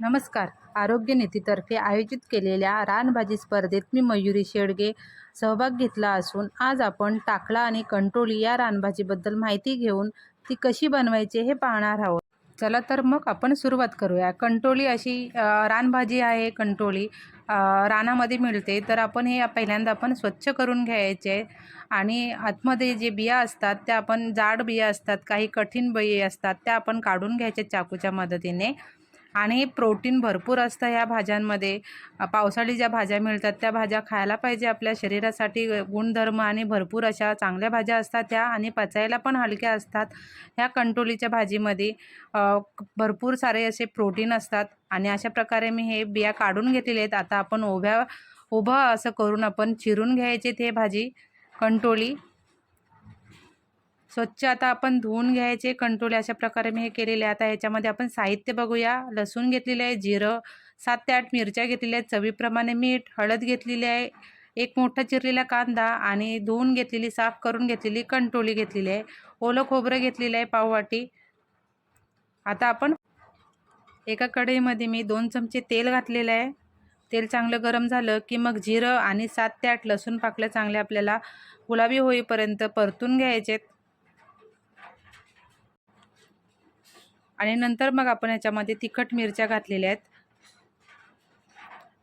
नमस्कार. आरोग्य नीतीतर्फे आयोजित केलेल्या रानभाजी स्पर्धेत मी मयुरी शेडगे सहभाग घेतला असून आज आपण टाकळा आणि कंट्रोली या रानभाजीबद्दल माहिती घेऊन ती कशी बनवायची हे पाहणार आहोत. चला तर मग आपण सुरुवात करूया. कंटोली अशी रानभाजी आहे कंटोली. रानामध्ये मिळते. तर आपण हे पहिल्यांदा आपण स्वच्छ करून घ्यायचे आणि आतमध्ये जे बिया असतात त्या आपण जाड बिया असतात काही कठीण बिया असतात त्या आपण काढून घ्यायच्या चाकूच्या मदतीने. आणि प्रोटीन भरपूर असतं ह्या भाज्यांमध्ये. पावसाळी ज्या भाज्या मिळतात त्या भाज्या खायला पाहिजे आपल्या शरीरासाठी. गुणधर्म आणि भरपूर अशा चांगल्या भाज्या असतात त्या आणि पचायला पण हलक्या असतात. ह्या कंटोलीच्या भाजीमध्ये भरपूर सारे असे प्रोटीन असतात आणि अशा प्रकारे मी हे बिया काढून घेतलेले आहेत. आता आपण उभ्या उभं असं करून आपण चिरून घ्यायचे ते भाजी कंटोली. स्वच्छ आता आपण धुवून घ्यायचे कंटोले अशा प्रकारे मी हे केलेले आहे. आता ह्याच्यामध्ये आपण साहित्य बघूया. लसूण घेतलेले आहे जिरं सात ते आठ मिरच्या घेतलेल्या आहेत चवीप्रमाणे मीठ हळद घेतलेली आहे एक मोठा चिरलेला कांदा आणि धुवून घेतलेली साफ करून घेतलेली कंटोली घेतलेली आहे. ओलं खोबरं घेतलेलं आहे पाववाटी. आता आपण एका कढईमध्ये मी दोन चमचे तेल घातलेलं आहे. तेल चांगलं गरम झालं की मग जिरं आणि सात ते आठ लसूण पाकलं चांगल्या आपल्याला गुलाबी होईपर्यंत परतून घ्यायचेत. आणि नंतर मग आपण याच्यामध्ये तिखट मिरच्या घातलेल्या आहेत.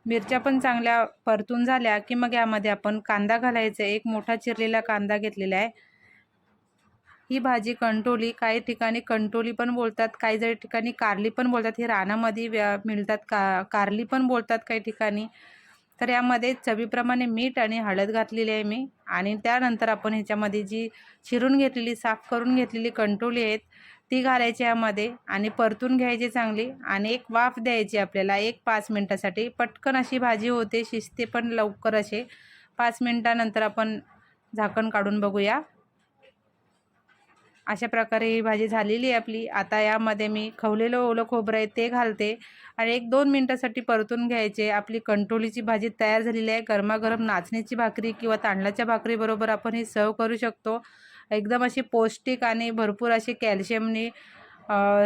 मिरच्या पण चांगल्या परतून झाल्या की मग यामध्ये आपण कांदा घालायचा आहे. एक मोठा चिरलेला कांदा घेतलेला आहे. ही भाजी कंटोली काही ठिकाणी कंटोली पण बोलतात काही जरी ठिकाणी कारली पण बोलतात. ही रानामध्ये मिळतात का कारली पण बोलतात काही ठिकाणी. तर यामध्ये चवीप्रमाणे मीठ आणि हळद घातलेली आहे मी. आणि त्यानंतर आपण ह्याच्यामध्ये जी चिरून घेतलेली साफ करून घेतलेली कंटोली आहेत ती घालायची यामध्ये आणि परतून घ्यायची चांगली आणि एक वाफ द्यायची आपल्याला एक पाच मिनटासाठी. पटकन अशी भाजी होते शिजते पण लवकर असे. पाच मिनटानंतर आपण झाकण काढून बघूया. अशा प्रकारे ही भाजी झालेली आहे आपली. आता यामध्ये मी खवलेलं ओलं खोबरं आहे ते घालते आणि एक दोन मिनटासाठी परतून घ्यायचे. आपली कंटोलीची भाजी तयार झालेली आहे. गरमागरम नाचणीची भाकरी किंवा तांदळाच्या भाकरीबरोबर आपण ही सर्व करू शकतो. एकदम अशी पौष्टिक आणि भरपूर अशी कॅल्शियमनी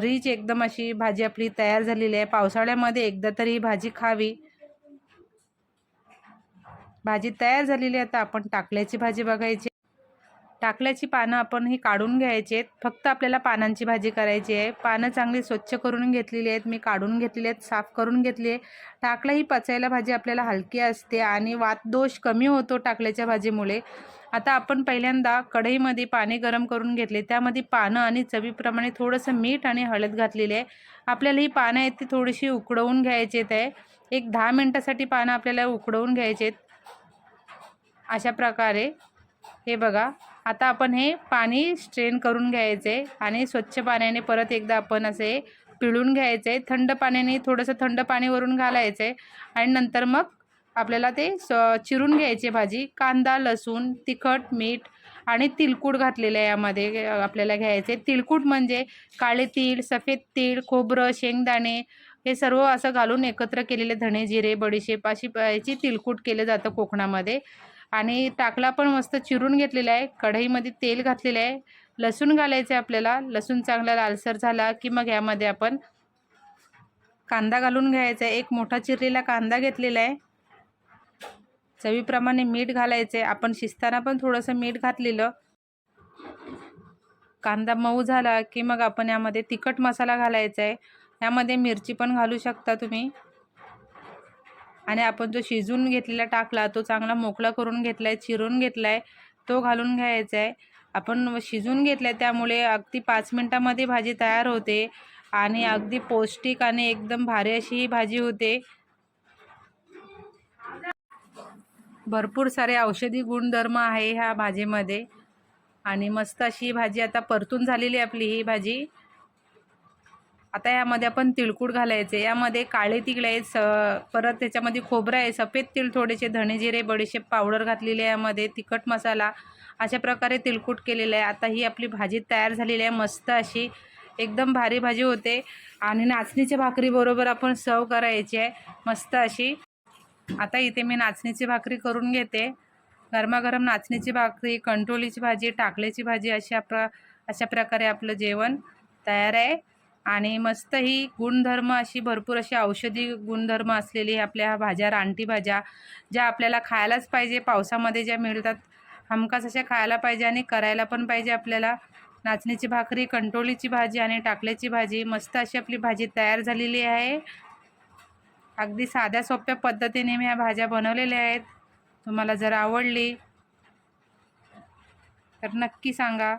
रिच एकदम अशी भाजी आपली तयार झालेली आहे. पावसाळ्यामध्ये एकदा तरी ही भाजी खावी. भाजी तयार झालेली आहे आता आपण टाकल्याची भाजी बघायची. टाकल्याची पानं आपण ही काढून घ्यायची आहेत. फक्त आपल्याला पानांची भाजी करायची आहे. पानं चांगली स्वच्छ करून घेतलेली आहेत. मी काढून घेतलेली आहेत. साफ करून घेतली आहे. टाकला ही पचायला भाजी आपल्याला हलकी असते आणि वात दोष कमी होतो टाकल्याच्या भाजीमुळे. आता आपण पहिल्यांदा कढईमध्ये पाणी गरम करून घेतले. त्यामध्ये पानं आणि चवीप्रमाणे थोडंसं मीठ आणि हळद घातलेली आहे. आपल्याला ही पानं आहेत ती थोडीशी उकडवून घ्यायची आहेत आहे. एक दहा मिनटासाठी पानं आपल्याला उकडवून घ्यायचे आहेत अशा प्रकारे. हे बघा. आता आपण हे पाणी स्ट्रेन करून घ्यायचे आणि स्वच्छ पाण्याने परत एकदा आपण असे पिळून घ्यायचे. थंड पाण्याने थोडंसं थंड पाणी वरून घालायचं. आहे आणि नंतर मग आपल्याला ते स चिरून घ्यायचे भाजी. कांदा लसूण तिखट मीठ आणि तिलकूट घातलेलं आहे यामध्ये आपल्याला घ्यायचे. तिलकूट म्हणजे काळे तीळ सफेद तीळ खोबरं शेंगदाणे हे सर्व असं घालून एकत्र केलेले धणे जिरे बडीशेप अशी याची तिलकूट केलं जातं कोकणामध्ये. आणि टाकला पण मस्त चिरून घेतलेला आहे. कढईमध्ये तेल घातलेलं आहे. लसूण घालायचं आहे आपल्याला. लसूण चांगला लालसर झाला की मग यामध्ये आपण कांदा घालून घ्यायचा आहे. एक मोठा चिरलेला कांदा घेतलेला आहे. चवीप्रमाणे मीठ घालायचे. आपण शिजताना पण थोडंसं मीठ घातलेलं. कांदा मऊ झाला की मग आपण यामध्ये तिखट मसाला घालायचा आहे. यामध्ये मिरची पण घालू शकता तुम्ही. आणि आपण जो शिजून घेतलेला टाकला तो चांगला मोकळा करून घेतला आहे चिरून घेतला आहे तो घालून घ्यायचा आहे. आपण शिजून घेतला आहे त्यामुळे अगदी पाच मिनटामध्ये भाजी तयार होते. आणि अगदी पौष्टिक आणि एकदम भारी अशी ही भाजी होते. भरपूर सारे औषधी गुणधर्म आहे ह्या भाजीमध्ये. आणि मस्त अशी भाजी आता परतून झालेली आहे आपली ही भाजी. आता यामध्ये आपण तिळकूट घालायचे. यामध्ये काळे तिळ आहे स परत त्याच्यामध्ये खोबरं आहे सफेद तीळ थोडेसे धणेजिरे बडीशेप पावडर घातलेले आहे यामध्ये तिखट मसाला. अशा प्रकारे तिळकूट केलेलं आहे. आता ही आपली भाजी तयार झालेली आहे मस्त अशी. एकदम भारी भाजी होते. आणि नाचणीच्या भाकरीबरोबर आपण सर्व करायची आहे मस्त अशी. आता इथे मी नाचणीची भाकरी करून घेते. गरमागरम नाचणीची भाकरी कंटोलीची भाजी टाकल्याची भाजी अशा प्र अशा प्रकारे आपलं जेवण तयार आहे. आणि मस्त ही गुणधर्म अशी भरपूर अशी औषधी गुणधर्म असलेली आपल्या भाज्या रानटी भाज्या ज्या आपल्याला खायलाच पाहिजे. पावसामध्ये ज्या मिळतात हमखास अशा खायला पाहिजे आणि करायला पण पाहिजे आपल्याला. नाचणीची भाकरी कंटोलीची भाजी आणि टाकल्याची भाजी मस्त अशी आपली भाजी तयार झालेली आहे. अगदी साध्या सोप्या पद्धतीने मी ह्या भाज्या बनवलेल्या आहेत. तुम्हाला जर आवडली तर नक्की सांगा.